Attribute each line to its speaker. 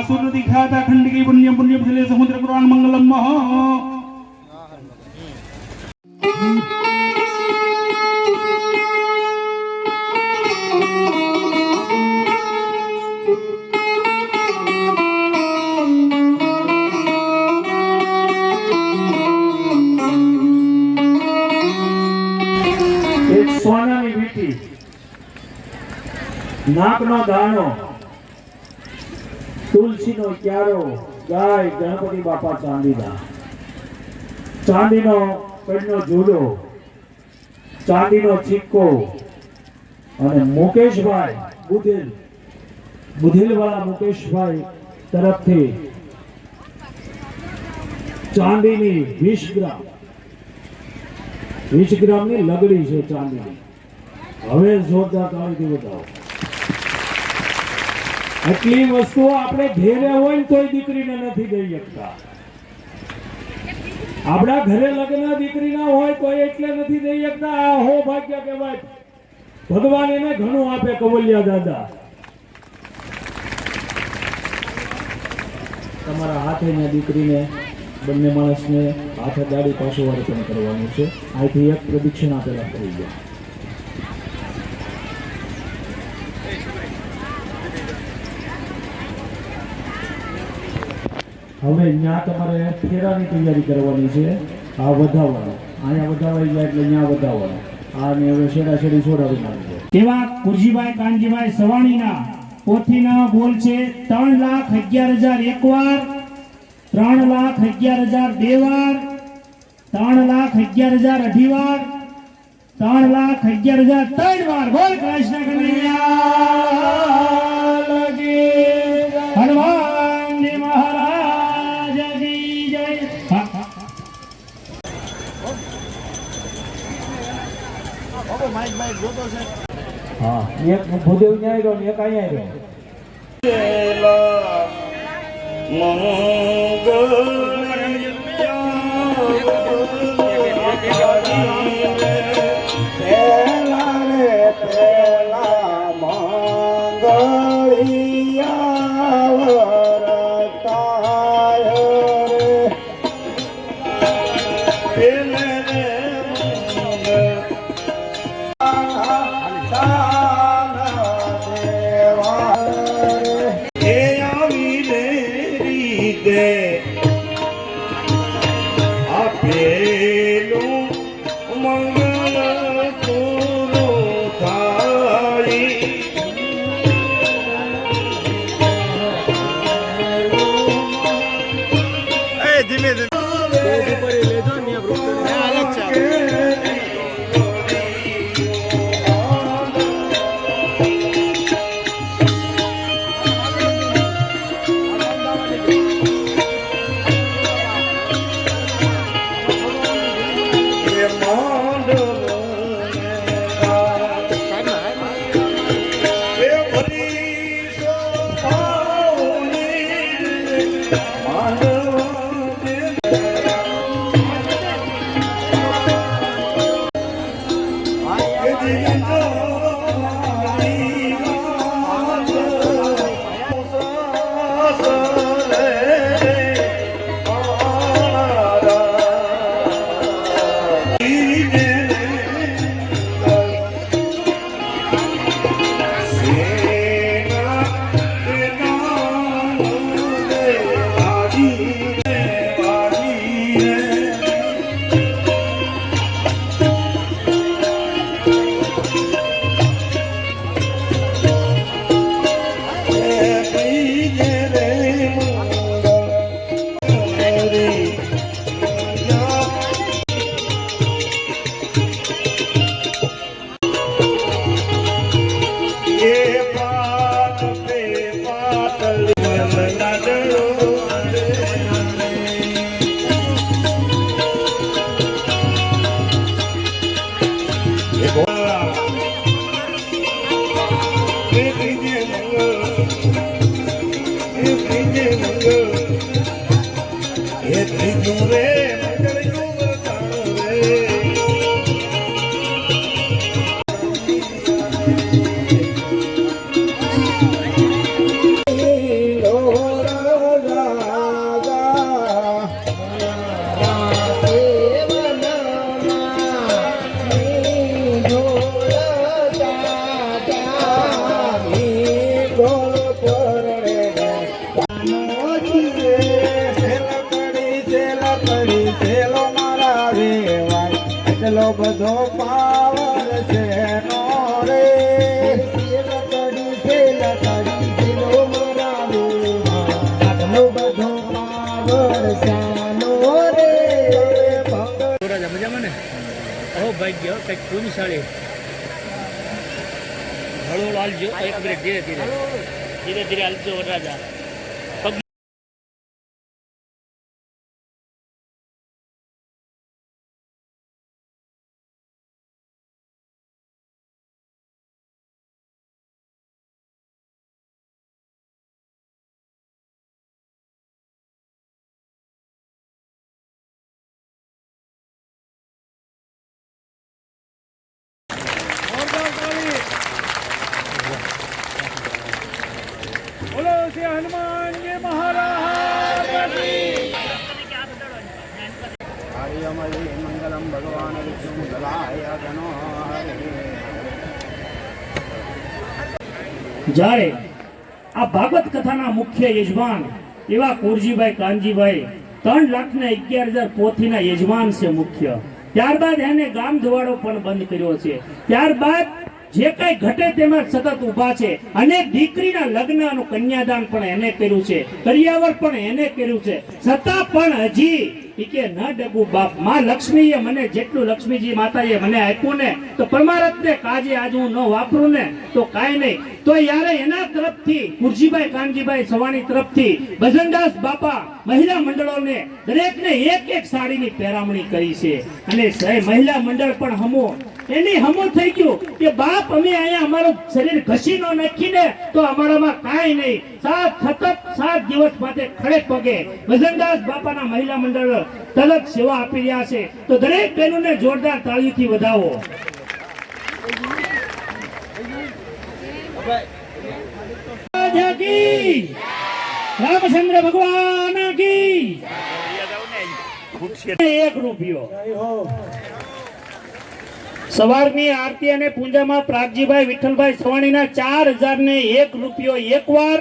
Speaker 1: श्रीपरागवती महासूर्य ख्याता खंडकी पुण्यम पुण्यम जले समुद्र पुराण मंगलम महा
Speaker 2: એક સોનાની વીંટી નાકનો દાણો તુલસીનો ક્યારો. ગાય, ગણપતિ બાપા ચાંદીના. ચાંદીનો કડનો ઝૂલો ચાંદીનો સિક્કો અને મુકેશભાઈ બુધેલ. બુધેલવાળા મુકેશભાઈ તરફથી ચાંદીની વીસ ગ્રામ વીસ ગ્રામની લગડી છે ચાંદીની. હવે જોરદાર તાળીથી બતાવો. આટલી વસ્તુઓ આપણે ઘેરે હોય ને તોય દીકરીને નથી દઈ શકતા. આપણા ઘરે લગ્ન દીકરીના હોય કોઈ એટલે નથી દઈ શકતા. આ હો ભાગ્ય કહેવાય ભગવાન એને ઘણું આપે કવલિયા દાદા. તમારા હાથે ને દીકરીને બંને માણસને હાથે દાડી પાછું અર્પણ કરવાનું છે. અહીંથી એક પ્રદિક્ષિણા પેલા થઈ દો હવે ત્યાં તમારે ફેરાની તૈયારી કરવાની છે. આ વધાવવાનો. અહીંયા વધાવાઈ ગયા એટલે ત્યાં વધાવવાનો. આ ને હવે શેડા શેડી છોડાવી નાખજો
Speaker 1: એવા કુરજીભાઈ કાનજીભાઈ સવાણીના પોથીના બોલ છે, ત્રણ લાખ અગિયાર હજાર એક વાર ત્રણ લાખ અગિયાર હજાર બે વાર ત્રણ લાખ અગિયાર હજાર અઢી વાર ત્રણ લાખ અગિયાર હજાર ત્રણ વાર બોલ કૃષ્ણ કનૈયા! હા
Speaker 2: એક ભૂદેવ ન્યાય રહ્યો એક અહીંયા રહ્યો
Speaker 3: એ को
Speaker 4: બધો પાવર છે બધો પાવર રે
Speaker 1: રાજા મજામાં ને? અહો ભાગ્ય કંઈક કોની સાડી હળવો લાલજો એક મિનિટ ધીરે ધીરે. ધીરે ધીરે હાલજો, વરરાજા. જ્યારે આ ભાગવત કથાના મુખ્ય યજમાન એવા કોરજીભાઈ કાનજીભાઈ ત્રણ લાખ ને અગિયાર હજાર પોથીના યજમાન છે મુખ્ય. ત્યારબાદ એને ગામ ધવાડો પણ બંધ કર્યો છે. ત્યારબાદ જે કઈ ઘટે તેમાં સતત ઊભા છે. અને દીકરીના લગ્ન અને કન્યાદાન પણ એને કર્યું છે. કરિયાવર પણ એને કર્યું છે. છતાં પણ હજી કે ન ડગુ બાપ. માં લક્ષ્મીએ મને જેટલું લક્ષ્મીજી માતાએ મને આપ્યું ને, તો પરમારથને કાજે આજ હું ન વાપરું ને, તો કાંઈ નહીં. તો યારે એના તરફથી, કુરજીભાઈ કાનજીભાઈ સવાણી તરફથી, ભજનદાસ બાપા મહિલા મંડળોને દરેકને એક એક સાડીની પહેરામણી કરી છે. અને મહિલા મંડળ પણ હમો એની હમો થઈ ગયું કે બાપ અમે અહીંયા અમારું શરીર ઘસી ન નાખીને તો અમારામાં કાંઈ નહીં. સાત સતત સાત દિવસ માટે ખડે પગે વજનદાસ બાપાના મહિલા મંડળ તલક સેવા આપી રહ્યા છે. તો દરેક બહેનોને જોરદાર તાળીથી વધાવો. રામચંદ્ર ભગવાન કી! એક રૂપિયો. સવારની આરતી અને પૂજામાં પ્રાગજીભાઈ વિઠ્ઠલભાઈ સવાણીના ચાર હજાર ને એક રૂપિયો એક વાર